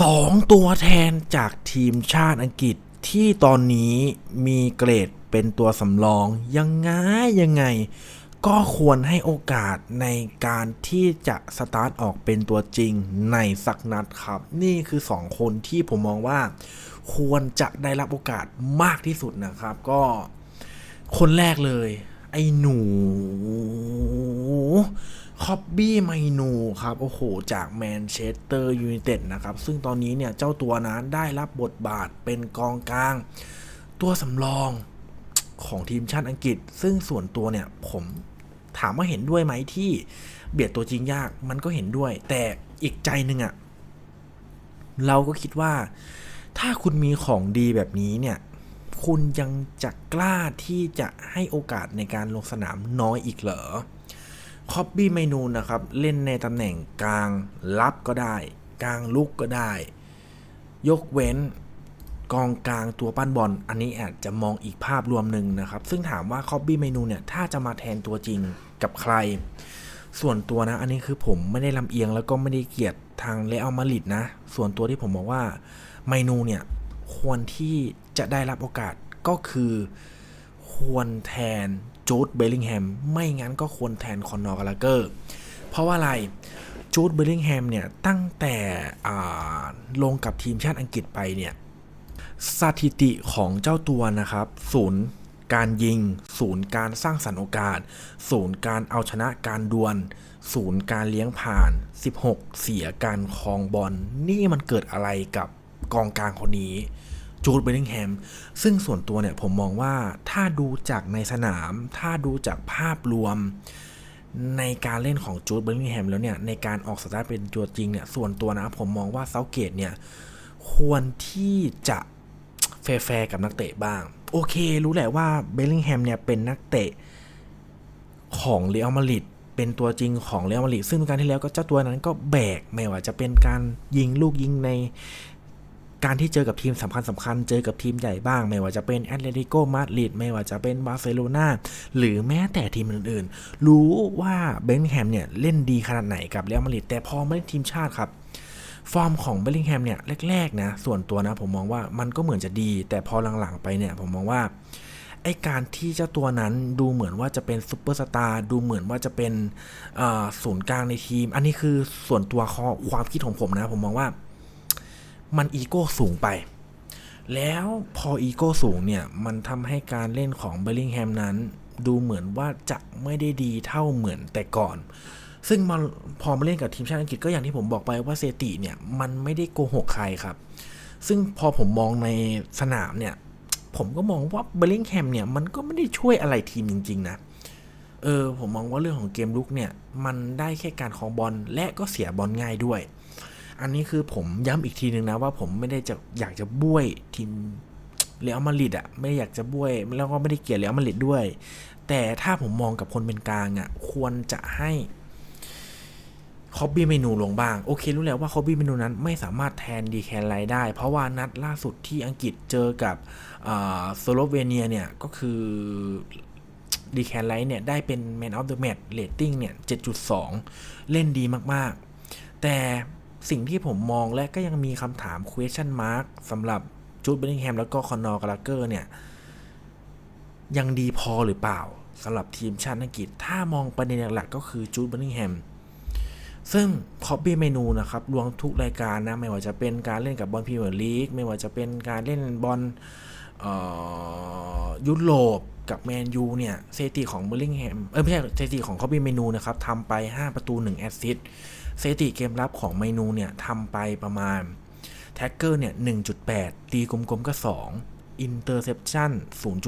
สองตัวแทนจากทีมชาติอังกฤษที่ตอนนี้มีเกรดเป็นตัวสำรองยังไงยังไง ก็ควรให้โอกาสในการที่จะสตาร์ทออกเป็นตัวจริงในสักนัดครับ นี่คือสองคนที่ผมมองว่า ควรจะได้รับโอกาสมากที่สุดนะครับ ก็คนแรกเลย ไอ้หนู คอบบี้ไมนูครับ โอ้โห จากแมนเชสเตอร์ยูไนเต็ดนะครับ ซึ่งตอนนี้เนี่ย เจ้าตัวนั้นได้รับบทบาทเป็นกองกลาง ตัวสำรองของทีมชาติอังกฤษ ซึ่งส่วนตัวเนี่ย ผมถามว่าเห็นด้วยไหมที่เบียดตัวจริงยากมันก็เห็นด้วย แต่อีกใจหนึ่งอะเราก็คิดว่า ถ้าคุณมีของดีแบบนี้เนี่ย คุณยังจะกล้าที่จะให้โอกาสในการลงสนามน้อยอีกเหรอ คอบบี้ไมนูนะครับ เล่นในตำแหน่งกลางรับก็ได้ กลางลุกก็ได้ ยกเว้นกองกลางตัวปั้นบอล อันนี้อาจจะมองอีกภาพรวมหนึ่งนะครับ ซึ่งถามว่าคอบบี้ไมนูเนี่ย ถ้าจะมาแทนตัวจริงกับใคร ส่วนตัวนะ อันนี้คือผมไม่ได้ลำเอียงแล้วก็ไม่ได้เกลียดทางเลอัลมาดริดนะ ส่วนตัวที่ผมบอกว่าไมนูเนี่ย ควรที่จะได้รับโอกาสก็คือ ควรแทนจูดเบลลิงแฮมไม่งั้นก็ควรแทนคอนนอร์กาลาเกอร์ เพราะว่าอะไรจูดเบลลิงแฮมเนี่ย ตั้งแต่ลงกับทีมชาติอังกฤษไปเนี่ย สถิติของเจ้าตัวนะครับศูนย์การยิง ศูนย์การสร้างสรรค์โอกาส ศูนย์การเอาชนะการดวล ศูนย์การเลี้ยงผ่าน 16 เสียการครองบอลนี่มันเกิดอะไรกับกองกลางคนนี้ จูดเบลลิงแฮม ซึ่งส่วนตัวเนี่ยผมมองว่าถ้าดูจากในสนาม ถ้าดูจากภาพรวม ในการเล่นของจูดเบลลิงแฮมแล้วเนี่ย ในการออกสตาร์ทเป็นตัวจริงเนี่ย ส่วนตัวนะผมมองว่าเซาเกตเนี่ย ควรที่จะแฟร์กับนักเตะบ้าง โอเค รู้แหละว่าเบลลิงแฮมเนี่ยเป็นนักเตะของเรอัลมาดริดเป็นตัวจริงของเรอัลมาดริดซึ่งการที่แล้วก็เจ้าตัวนั้นก็แบกไม่ว่าจะเป็นการยิงลูกยิงใน การที่เจอกับทีมสำคัญสำคัญเจอกับทีมใหญ่บ้าง ไม่ว่าจะเป็นแอตเลติโกมาดริดไม่ว่าจะเป็นบาร์เซโลนาหรือแม้แต่ทีมอื่นๆ รู้ว่าเบลลิงแฮมเนี่ยเล่นดีขนาดไหนกับเรอัลมาดริดแต่พอไม่ได้ทีมชาติครับฟอร์มของเบลลิงแฮมเนี่ยแรกๆนะส่วนตัวนะผมมองว่ามันก็เหมือนจะดี แต่พอหลังๆไปเนี่ยผมมองว่าไอการที่เจ้าตัวนั้นดูเหมือนว่าจะเป็นซูเปอร์สตาร์ดูเหมือนว่าจะเป็นศูนย์กลางในทีม อันนี้คือส่วนตัวความคิดของผมนะผมมองว่า มันอีโก้สูงไป แล้วพออีโก้สูงเนี่ย มันทำให้การเล่นของเบลลิงแฮมนั้น ดูเหมือนว่าจะไม่ได้ดีเท่าเหมือนแต่ก่อน ซึ่งมาพอมาเล่นกับทีมชาติอังกฤษก็อย่างที่ผมบอกไปว่าเซติเนี่ย มันไม่ได้โกหกใครครับ ซึ่งพอผมมองในสนามเนี่ย ผมก็มองว่าเบลลิงแฮมเนี่ย มันก็ไม่ได้ช่วยอะไรทีมจริง ๆ นะเออผมมองว่าเรื่องของเกมลุกเนี่ย มันได้แค่การครองบอลและก็เสียบอลง่ายด้วย อันนี้คือผมย้ำอีกทีหนึ่งนะว่าผมไม่ได้จะอยากจะบ้วยทีมเรอัลมาดริดอะไม่อยากจะบ้วย แล้วก็ไม่ได้เกลียดเรอัลมาดริดด้วย แต่ถ้าผมมองกับคนเป็นกลางอะควรจะให้คอบบี้เมนูลงบ้าง โอเครู้แล้วว่าคอบบี้เมนูนั้นไม่สามารถแทนดีแคนไลได้ เพราะว่านัดล่าสุดที่อังกฤษเจอกับสโลเวเนียเนี่ย ก็คือดีแคนไลท์เนี่ย ได้เป็น Man of the Match Rating เนี่ย 7.2 เล่นดีมากๆ แต่ สิ่งที่ผมมองและก็ยังมีคำถาม question mark สำหรับจูดเบลลิงแฮมแล้วก็คอนนอร์กาลาเกอร์เนี่ย ยังดีพอหรือเปล่าสำหรับทีมชาติอังกฤษ ถ้ามองประเด็นหลักก็คือจูดเบลลิงแฮมซึ่งคอปปี้เมนูนะครับรวมทุกรายการนะ ไม่ว่าจะเป็นการเล่นกับบอลพรีเมียร์ลีกไม่ว่าจะเป็นการเล่นบอลยุโรปกับแมนยูเนี่ยเซติของเบลลิงแฮมเออไม่ใช่เซติของคอปปี้เมนูนะครับทำไป 5 ประตู 1 แอสซิสต์ เซติเกมรับของเมนูเนี่ยทำไปประมาณแท็กเกอร์เนี่ย 1.8 ตีกลมๆก็2อินเตอร์เซปชั่น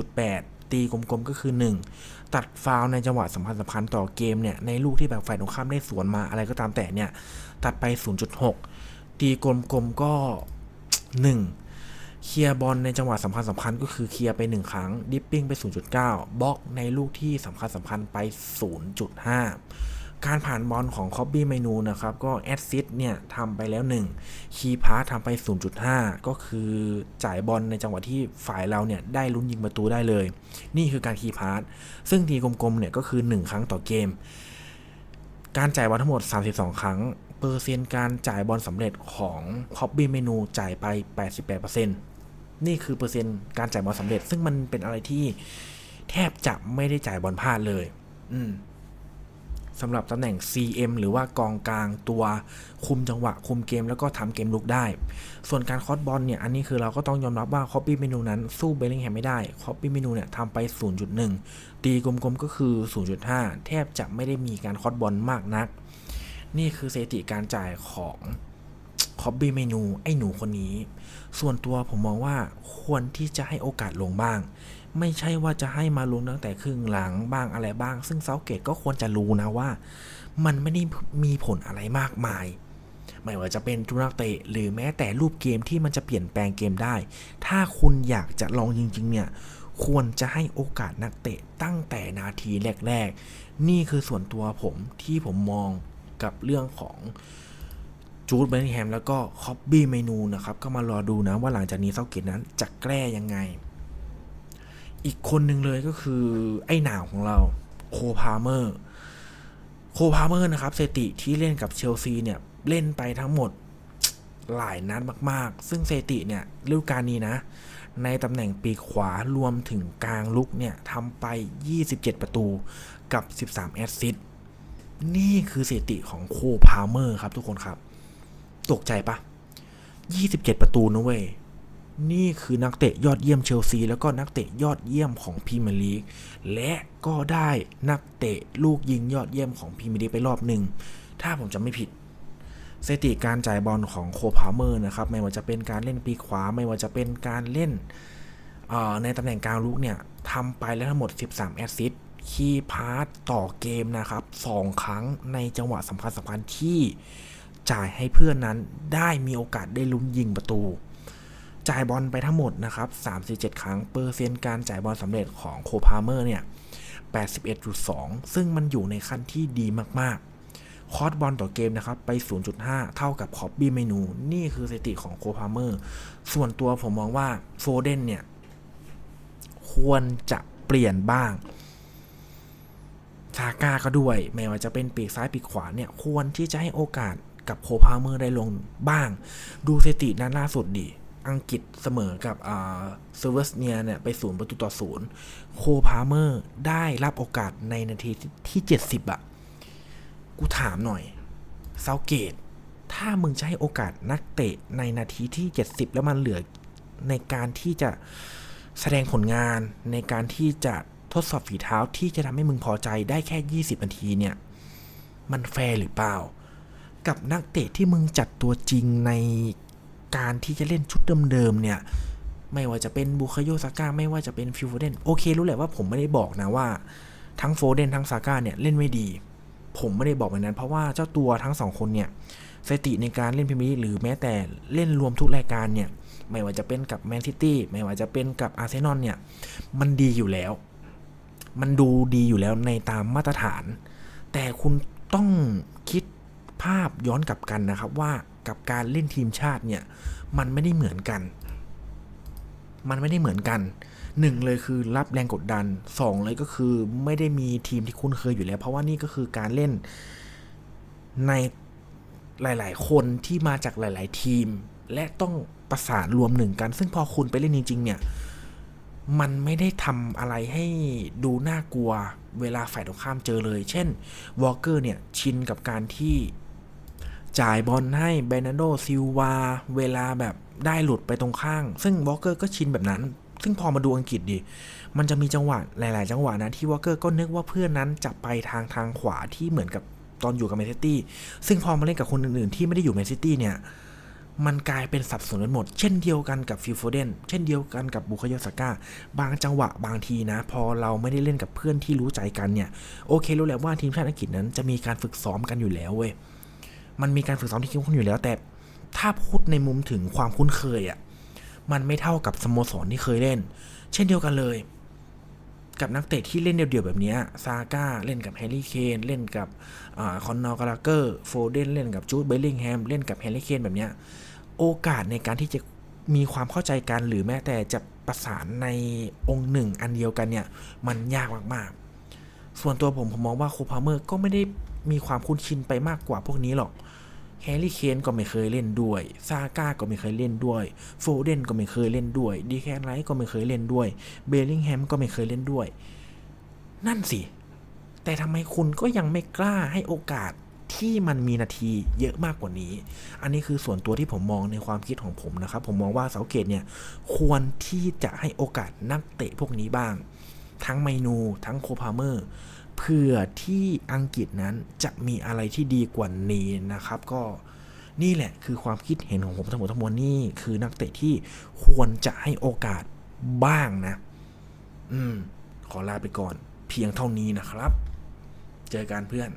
0.8 ตีกลมๆก็คือ 1 ตัดฟาวในจังหวะสำคัญสำคัญต่อเกมเนี่ย ในลูกที่แบบฝ่ายตรงข้ามได้สวนมาอะไรก็ตามแต่เนี่ย ตัดไป 0.6 ตีกลมๆก็ 1 เคลียร์บอลในจังหวะสำคัญสำคัญก็คือเคลียร์ไป 1 ครั้ง ดิปปิ้งไป 0.9 บล็อกในลูกที่สำคัญสำคัญไป 0.5 การผ่านบอลของคอบบี้เมนูนะครับ ก็แอดซิสเนี่ยทำไปแล้ว 1 คีพาร์ทำไป 0.5 ก็คือจ่ายบอลในจังหวะที่ฝ่ายเราเนี่ยได้ลุ้นยิงประตูได้เลย นี่คือการคีพาร์ทซึ่งทีกลมๆเนี่ยก็คือ 1 ครั้งต่อเกม การจ่ายบอลทั้งหมด 32 ครั้ง เปอร์เซ็นต์การจ่ายบอลสำเร็จของคอบบี้เมนูจ่ายไป 88%นี่คือเปอร์เซ็นต์การจ่ายบอลสำเร็จ ซึ่งมันเป็นอะไรที่แทบจะไม่ได้จ่ายบอลพลาดเลย อืม สำหรับตำแหน่ง CM หรือว่ากองกลางตัวคุมจังหวะ คุมเกมแล้วก็ทำเกมลุกได้ ส่วนการคอสบอลเนี่ย อันนี้คือเราก็ต้องยอมรับว่าคอปปี้เมนูนั้นสู้เบลลิงแฮมไม่ได้คอปปี้เมนูเนี่ยทำไป 0.1 ตีกลมๆก็คือ 0.5 แทบจะไม่ได้มีการคอสบอลมากนัก นี่คือสถิติการจ่ายของคอบบี้เมนูไอ้หนูคนนี้ ส่วนตัวผมมองว่าควรที่จะให้โอกาสลงบ้าง ไม่ใช่ว่าจะให้มาลงตั้งแต่ครึ่งหลังบ้างอะไรบ้าง ซึ่งเซาเกตก็ควรจะรู้นะว่า มันไม่ได้มีผลอะไรมากมาย ไม่ว่าจะเป็นทุนักเตะ หรือแม้แต่รูปเกมที่มันจะเปลี่ยนแปลงเกมได้ ถ้าคุณอยากจะลองจริง ๆ เนี่ย ควรจะให้โอกาสนักเตะตั้งแต่นาทีแรก ๆ นี่คือส่วนตัวผมที่ผมมองกับเรื่องของจูดเบนแฮมแล้วก็คอบบี้เมนูนะครับ ก็มารอดูนะว่าหลังจากนี้เซาเกตนั้นจะแก้ยังไง อีกคนหนึ่งเลยก็คือไอ้หนาวของเราโคพาเมอร์โคพาเมอร์นะครับสถิติที่เล่นกับเชลซีเนี่ย เล่นไปทั้งหมดหลายนัดมาก ๆ ซึ่งสถิติเนี่ยฤดูกาลนี้นะ ในตำแหน่งปีกขวารวมถึงกลางลุกเนี่ยทำไป 27 ประตูกับ 13 แอสซิสต์นี่คือสถิติของโคพาเมอร์ครับทุกคนครับ ตกใจปะ 27 ประตูนะเว้ย นี่คือนักเตะยอดเยี่ยมเชลซี แล้วก็นักเตะยอดเยี่ยมของพรีเมียร์ลีกและก็ได้นักเตะลูกยิงยอดเยี่ยมของพรีเมียร์ลีกไปรอบหนึ่งถ้าผมจำไม่ผิดสถิติการจ่ายบอลของโคพาเมอร์นะครับไม่ว่าจะเป็นการเล่นปีขวา ไม่ว่าจะเป็นการเล่นในตำแหน่งกลางลุกเนี่ยทำไปแล้วทั้งหมด 13 แอสซิสต์คีย์พาสต่อเกมนะครับ 2 ครั้งในจังหวะสำคัญสำคัญที่จ่ายให้เพื่อนนั้นได้มีโอกาสได้ลุ้นยิงประตู จ่ายบอลไปทั้งหมดนะครับ37 ครั้ง เปอร์เซ็นต์การจ่ายบอลสำเร็จของโคพาเมอร์เนี่ย81.2 ซึ่งมันอยู่ในขั้นที่ดีมากๆ คอร์สบอลต่อเกมนะครับไป 0.5 เท่ากับคอบบี้เมนู นี่คือสถิติของโคพาเมอร์ ส่วนตัวผมมองว่าโฟเดนเนี่ย ควรจะเปลี่ยนบ้างซาก้าก็ด้วย ไม่ว่าจะเป็นปีกซ้ายปีกขวาเนี่ย ควรที่จะให้โอกาสกับโคพาเมอร์ได้ลงบ้าง ดูสถิตินั้นล่าสุดดี อังกฤษเสมอกับเซเวอร์สเนียเนี่ยไปศูนย์ประตูต่อศูนย์โคพาเมอร์ได้รับโอกาสในนาทีที่ 70 อะ กูถามหน่อยเซาเกต ถ้ามึงจะให้โอกาสนักเตะในนาทีที่ 70 แล้วมันเหลือในการที่จะแสดงผลงานในการที่จะทดสอบฝีเท้าที่จะทำให้มึงพอใจได้แค่ 20 นาทีเนี่ย มันแฟร์หรือเปล่า กับนักเตะที่มึงจัดตัวจริงใน การที่จะเล่นชุดเดิมๆเนี่ย ไม่ว่าจะเป็นบุคโยซาก้าไม่ว่าจะเป็นฟิลโฟเดนโอเครู้แหละว่าผมไม่ได้บอกนะว่าทั้งโฟเดนทั้งซาก้าเนี่ยเล่นไม่ดี ผมไม่ได้บอกแบบนั้น เพราะว่าเจ้าตัวทั้งสองคนเนี่ยสถิติในการเล่นพรีเมียร์ลีหรือแม้แต่เล่นรวมทุกรายการเนี่ยไม่ว่าจะเป็นกับแมนซิตี้ไม่ว่าจะเป็นกับอาร์เซนอลเนี่ยมันดีอยู่แล้ว มันดูดีอยู่แล้วในตามมาตรฐาน แต่คุณต้องคิดภาพย้อนกลับกันนะครับว่า กับการเล่นทีมชาติเนี่ย มันไม่ได้เหมือนกัน มันไม่ได้เหมือนกันหนึ่งเลยคือรับแรงกดดันสองเลยก็คือไม่ได้มีทีมที่คุ้นเคยอยู่แล้ว เพราะว่านี่ก็คือการเล่นในหลาย ๆ คนที่มาจากหลาย ๆ ทีม และต้องประสานรวมหนึ่งกัน ซึ่งพอคุณไปเล่นจริง ๆ เนี่ย มันไม่ได้ทำอะไรให้ดูน่ากลัวเวลาฝ่ายตรงข้ามเจอเลย เช่นวอลเกอร์เนี่ยชินกับการที่ จ่ายบอลให้เบนาโดซิลวาเวลาแบบได้หลุดไปตรงข้าง ซึ่งวอลเกอร์ก็ชินแบบนั้น ซึ่งพอมาดูอังกฤษดิ มันจะมีจังหวะหลาย ๆ จังหวะนะที่วอลเกอร์ก็นึกว่าเพื่อนนั้นจะไปทางทางขวาที่เหมือนกับตอนอยู่กับแมนซิตี้ ซึ่งพอมาเล่นกับคนอื่น ๆ ที่ไม่ได้อยู่แมนซิตี้เนี่ย มันกลายเป็นสับสนกันหมด เช่นเดียวกันกับฟิลโฟเดน เช่นเดียวกันกับบุคโยสก้าบางจังหวะบางทีนะ พอเราไม่ได้เล่นกับเพื่อนที่รู้ใจกันเนี่ย โอเครู้แล้วว่าทีมชาติอังกฤษนั้นจะมีการฝึกซ้อมกันอยู่แล้วเว้ย มันมีการฝึกซ้อมที่เข้มข้นอยู่แล้ว แต่ถ้าพูดในมุมถึงความคุ้นเคยอะ่ะมันไม่เท่ากับสโมสรที่เคยเล่น เช่นเดียวกันเลย กับนักเตะที่เล่นเดี่ยวๆแบบนี้ซาก้าเล่นกับแฮร์รี่เคนเล่นกับคอนนอร์กาลาเกอร์โฟเดนเล่นกับจูดเบลลิงแฮมเล่นกับแฮร์รี่เคนแบบนี้โอกาสในการที่จะมีความเข้าใจกันหรือแม้แต่จะประสานในองค์หนึ่งอันเดียวกันเนี่ย มันยากมากๆ ส่วนตัวผมผมมองว่าโคพาเมอร์ก็ไม่ได้ มีความคุ้นชินไปมากกว่าพวกนี้หรอกแฮร์รี่เคนก็ไม่เคยเล่นด้วยซาก้าก็ไม่เคยเล่นด้วยโฟเดนก็ไม่เคยเล่นด้วยดีแคนไลท์ก็ไม่เคยเล่นด้วยเบลลิงแฮมก็ไม่เคยเล่นด้วย นั่นสิ แต่ทำไมคุณก็ยังไม่กล้าให้โอกาสที่มันมีนาทีเยอะมากกว่านี้ อันนี้คือส่วนตัวที่ผมมองในความคิดของผมนะครับ ผมมองว่าเสาเกตเนี่ยควรที่จะให้โอกาสนักเตะพวกนี้บ้าง ทั้งไมนู ทั้งโคพาเมอร์ เพื่อที่อังกฤษนั้นจะมีอะไรที่ดีกว่านี้นะครับ ก็นี่แหละคือความคิดเห็นของผมทั้งหมดทั้งมวลนี่คือนักเตะที่ควรจะให้โอกาสบ้างนะ อืม ขอลาไปก่อนเพียงเท่านี้นะครับ เจอกันเพื่อน